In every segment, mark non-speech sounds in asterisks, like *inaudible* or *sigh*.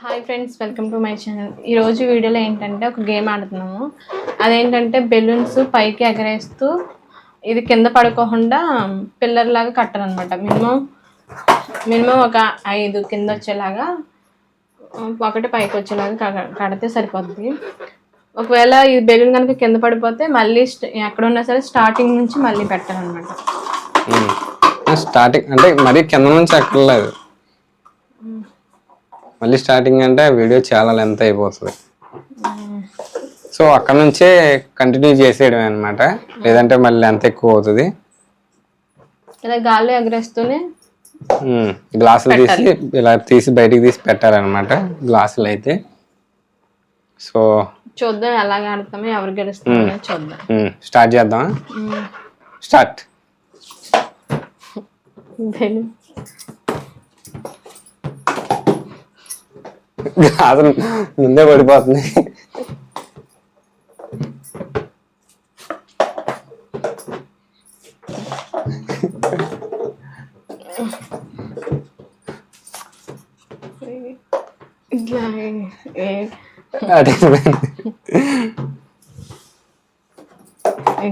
Hi friends welcome to my channel ఈరోజు వీడియోలో ఏంటంటే ఒక గేమ్ ఆడుతున్నాము. అదేంటంటే బెలూన్స్ పైకి ఎగరేస్తూ ఇది కింద పడుకోకుండా పిల్లర్ లాగా కట్టాలన్నమాట. మినిమం మినిమం ఒక ఐదు కింద వచ్చేలాగా ఒకటి పైకి వచ్చేలాగా క- కడితే సరిపోతుంది ఒకవేళ ఈ బెలూన్ కనుక కింద పడిపోతే మళ్ళీ ఎక్కడ ఉన్నా సరే స్టార్టింగ్ నుంచి మళ్ళీ పెట్టాలన్నమాట. స్టార్టింగ్ అంటే మరీ కింద నుంచి ఎక్కర్లేదు. మళ్ళీ స్టార్టింగ్ అంటే వీడియో చాలా లెంత్ అయిపోతుంది. సో అక్కడ నుంచే కంటిన్యూ చేసేయడం అనమాట లేదంటే మళ్ళీ లెంత్ ఎక్కువ అవుతుంది. ఇలా గాల్లో ఎగరేస్తూనే గ్లాసులు తీసి ఇలా తీసి బయటికి తీసి పెట్టాలన్నమాట. గ్లాసులు అయితే. సో చూద్దాం ఎలాగ ఆడతామో ఎవరు గెలుస్తామో చూద్దాం. స్టార్ట్ చేద్దాం స్టార్ట్ బెలూన్ గ్లాసులు ముందే పడిపోతుంది.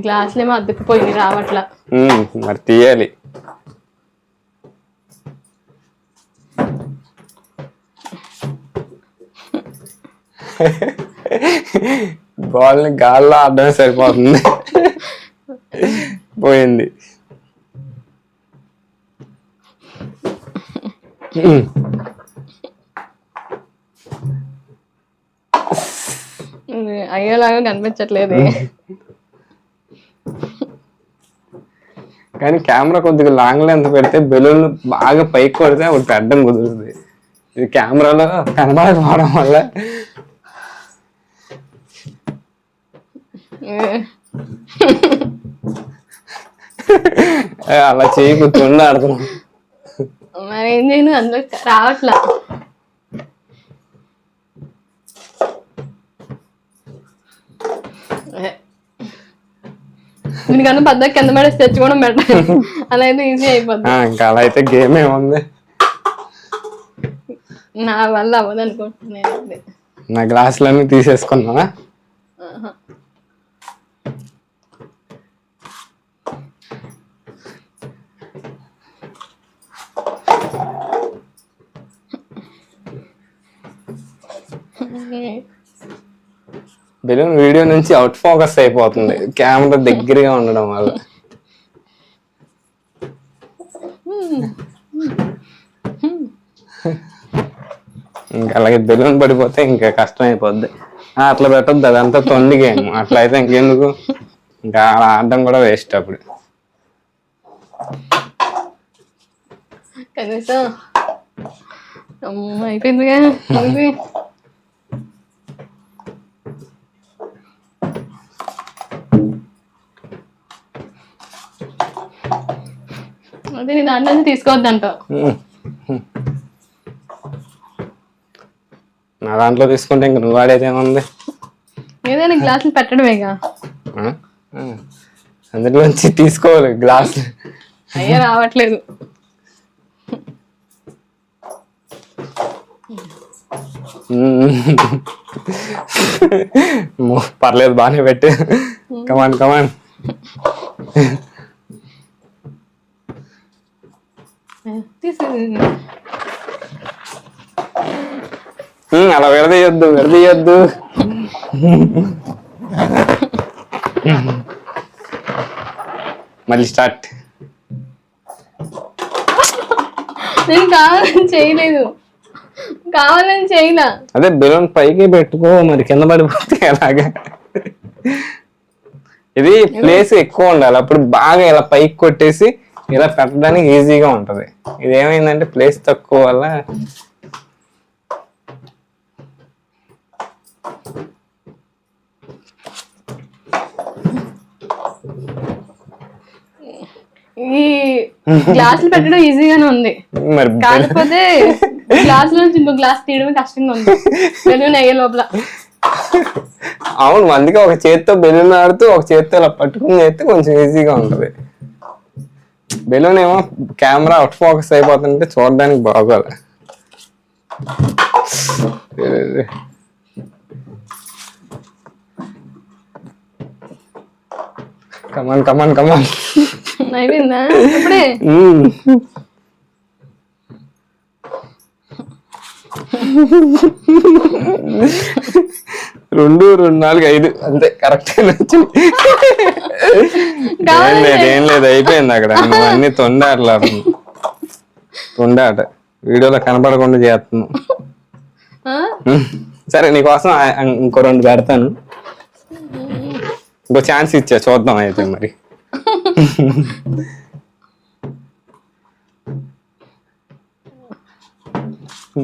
గ్లాసులేమో అద్దుకుపోయింది రావట్లా. మరి తీయాలి. బాల్ని గాల్లో ఆడడమే సరిపోతుంది. పోయింది. అయ్యేలాగా కనిపించట్లేదు. కానీ కెమెరా కొద్దిగా లాంగ్ లెంత్ పెడితే బెలూన్ బాగా పైకి కొడితే ఒకటి పెట్టడం కుదురుతుంది. ఇది కెమెరాలో కనబడకపోవడం వల్ల ఏ, అలా చేయి కూర్చొని ఆడుతున్నాం మరి ఏం చేయను అందులో రావట్లా. దీనికన్నా పెద్ద కింద పడేసి తెచ్చుకోవడం బెటర్ అలా అయితే ఈజీ అయిపోద్ది. ఆ, ఇంకా అలా అయితే గేమ్ ఏముంది నా వల్ల అవ్వదు అనుకుంటున్నాను. నా గ్లాసులన్నీ తీసేసుకున్నా బెలూన్ వీడియో నుంచి అవుట్ ఫోకస్ అయిపోతుంది. కెమెరా దగ్గరగా ఉండడం వల్ల. ఇంకా అలాగే బెలూన్ పడిపోతే ఇంకా కష్టం అయిపోద్ది అట్లా పెట్టద్దు అదంతా తొండి గేమ్. అట్లా అయితే ఇంకెందుకు? ఇంకా అలా ఆడడం కూడా వేస్ట్ అప్పుడు. కనీసం. అయిపోయిందిగా. నీ దాంట్లో నుంచి తీసుకోవద్దంట. ఉమ్. *laughs* నా దాంట్లో తీసుకుంటే ఇంక నువ్వు ఆడేది ఏముంది? ఏదైనా గ్లాసులు పెట్టడమేగా. అందులోంచి తీసుకోవాలి గ్లాస్. అయ్యా రావట్లేదు. *laughs* పర్లేదు బాగానే పెట్టి. కమాన్ కమాన్ తీసు అలా విడదీయొద్దు విడదీయొద్దు. మళ్ళీ స్టార్ట్. నేను కావాలని చేయలేదు. కావాలని చేయలా. అదే బెలూన్ పైకి పెట్టుకో మరి కింద పడిపోతే ఎలాగా? ఇది ప్లేస్ ఎక్కువ ఉండాలి. అప్పుడు బాగా ఇలా పైకి కొట్టేసి ఇలా పెట్టడానికి ఈజీగా ఉంటది. ఇది ఏమైందంటే ప్లేస్ తక్కువ వల్ల ఈ గ్లాసులు పెట్టడం ఈజీగానే ఉంది. మరి కాకపోతే గ్లాస్ నుంచి ఇంకో గ్లాస్ తీయడం కష్టంగా ఉంది. బెలూన్ అయ్యే లోపల. అవును అందుకే ఒక చేత్తో బెలూన్ ఆడుతూ ఒక చేత్తో ఇలా పట్టుకుని చేస్తే కొంచెం ఈజీగా ఉంటది. బెలూన్ ఏమో కెమెరా అవుట్ ఫోకస్ అయిపోతుంటే చూడడానికి బాగోదు. కమాన్ కమాన్ కమాన్ అయిపోయిందా? ఇప్పుడే? రెండు రెండు నాలుగు ఐదు. అంతే కరెక్ట్ వచ్చింది ఏం లేదు ఏం లేదు అయిపోయింది అక్కడ. నువ్వు అన్ని తొండాటలు తొండాట. వీడియోలో కనపడకుండా చేస్తున్నావు. సరే నీకోసం ఇంకో రెండు పెడతాను. ఇంకో ఛాన్స్ ఇచ్చా చూద్దాం అయితే మరి.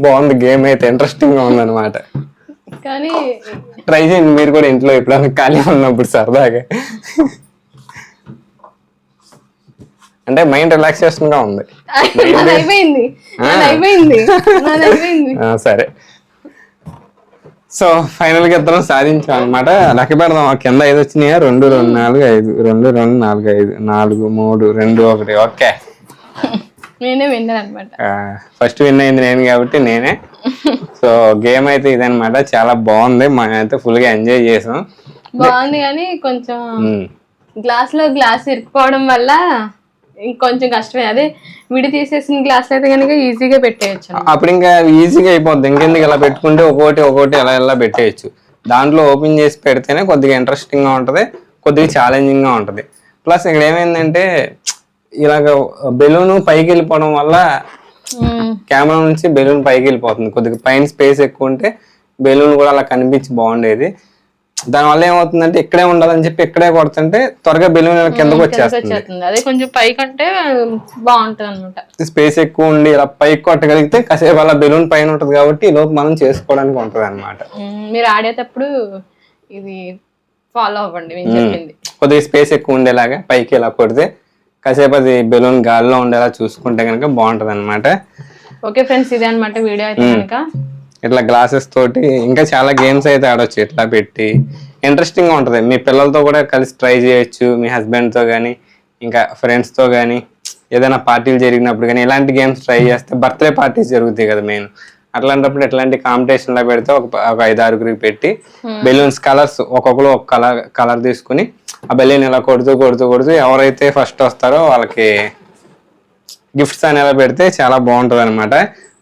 బాగుంది గేమ్ అయితే ఇంట్రెస్టింగ్గా ఉందన్నమాట. కానీ ట్రై చేయండి మీరు కూడా ఇంట్లో ఎప్పుడైనా ఖాళీ ఉన్నప్పుడు సరదాగా. అంటే మైండ్ రిలాక్సేషన్గా ఉంది *laughs* సరే. సో ఫైనల్గా ఇద్దరం సాధించాం అనమాట లెక్క పెడదాం కింద ఐదు వచ్చినాయా? రెండు రెండు నాలుగు ఐదు. రెండు రెండు నాలుగు ఐదు. నాలుగు మూడు రెండు ఒకటి. ఓకే నేనే విన్నాను అనమాట ఫస్ట్ విన్ అయింది నేను కాబట్టి నేనే. సో గేమ్ అయితే ఇదనమాట చాలా బాగుంది. మనం అయితే ఫుల్గా ఎంజాయ్ చేసాం. బాగుంది కానీ కొంచెం. గ్లాస్లో గ్లాస్ ఇరుక్కుపోవడం వల్ల ఇంకొంచెం కష్టమే. అదే విడి తీసేసిన గ్లాస్ అయితే కనుక ఈజీగా పెట్టేయచ్చు అప్పుడు ఇంకా ఈజీగా అయిపోద్ది. ఇంకెందుకు ఇలా పెట్టుకుంటే ఒక్కోటి ఒక్కోటి ఎలా ఎలా పెట్టేయచ్చు. దాంట్లో ఓపెన్ చేసి పెడితేనే కొద్దిగా ఇంట్రెస్టింగ్గా ఉంటది. కొద్దిగా ఛాలెంజింగ్గా ఉంటది. ప్లస్ ఇక్కడ ఏమైందంటే ఇలాగ బెలూన్ పైకి వెళ్ళిపోవడం వల్ల కెమెరా నుంచి బెలూన్ పైకి వెళ్ళిపోతుంది కొద్దిగా పైన స్పేస్ ఎక్కువ ఉంటే బెలూన్ కూడా అలా కనిపించి బాగుండేది. దానివల్ల ఏమవుతుందంటే ఇక్కడే ఉండాలని చెప్పి ఇక్కడే కొడుతుంటే త్వరగా బెలూన్ కిందకు వచ్చేస్తుంది. అదే కొంచెం బాగుంటది అనమాట స్పేస్ ఎక్కువ ఉండి ఇలా పైకి కొట్టగలిగితే కాసేపు అలా బెలూన్ పైన ఉంటది కాబట్టి లోపు మనం చేసుకోవడానికి ఉంటది అనమాట మీరు ఆడేటప్పుడు ఇది ఫాలో అవ్వండి కొద్దిగా స్పేస్ ఎక్కువ ఉండేలాగా పైకి ఇలా కొడితే కాసేపు అది బెలూన్ గాల్లో ఉండేలా చూసుకుంటే కనుక బాగుంటది అనమాట ఓకే ఫ్రెండ్స్ ఇదే అనమాట వీడియో అయితే కనుక ఇట్లా గ్లాసెస్ తోటి ఇంకా చాలా గేమ్స్ అయితే ఆడొచ్చు ఇట్లా పెట్టి. ఇంట్రెస్టింగ్గా ఉంటది. మీ పిల్లలతో కూడా కలిసి ట్రై చేయొచ్చు మీ హస్బెండ్తో కానీ ఇంకా ఫ్రెండ్స్తో కానీ ఏదైనా పార్టీలు జరిగినప్పుడు కానీ ఇలాంటి గేమ్స్ ట్రై చేస్తే బర్త్డే పార్టీస్ జరుగుతాయి కదా మెయిన్. అట్లాంటప్పుడు ఇట్లాంటి కాంపిటీషన్లో పెడితే ఒక ఒక ఐదు ఆరుగురికి పెట్టి బెలూన్స్ కలర్స్ ఒక్కొక్కరు ఒక కలర్ కలర్ తీసుకుని ఆ బెలూన్ ఇలా కొడుతూ కొడుతూ కొడుతూ ఎవరైతే ఫస్ట్ వస్తారో వాళ్ళకి గిఫ్ట్స్ అనేలా పెడితే చాలా బాగుంటుంది అనమాట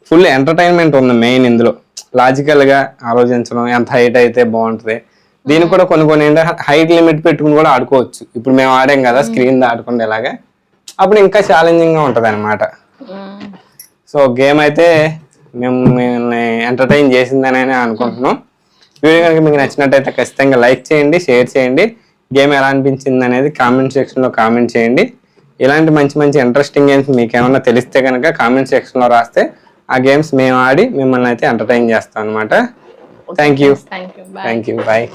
ఫుల్ ఎంటర్టైన్మెంట్ ఉంది మెయిన్ ఇందులో. లాజికల్గా ఆలోచించడం ఎంత హైట్ అయితే బాగుంటుంది. దీనికి కూడా కొన్ని కొన్ని ఏంటంటే హైట్ లిమిట్ పెట్టుకుని కూడా ఆడుకోవచ్చు. ఇప్పుడు మేము ఆడాం కదా స్క్రీన్ ఆడుకుంటే ఇలాగా. అప్పుడు ఇంకా ఛాలెంజింగ్గా ఉంటది అనమాట మ్మ్. సో గేమ్ అయితే మేము మిమ్మల్ని ఎంటర్టైన్ చేసిందని అనుకుంటున్నాం. వీడియో కనుక మీకు నచ్చినట్టయితే ఖచ్చితంగా లైక్ చేయండి షేర్ చేయండి. గేమ్ ఎలా అనిపించింది అనేది కామెంట్ సెక్షన్లో కామెంట్ చేయండి. ఇలాంటి మంచి మంచి ఇంట్రెస్టింగ్ గేమ్స్ మీకు ఏమన్నా తెలిస్తే కనుక కామెంట్ సెక్షన్లో రాస్తే ఆ గేమ్స్ మేము ఆడి మిమ్మల్ని అయితే ఎంటర్టైన్ చేస్తాం అనమాట thank you thank you bye thank you bye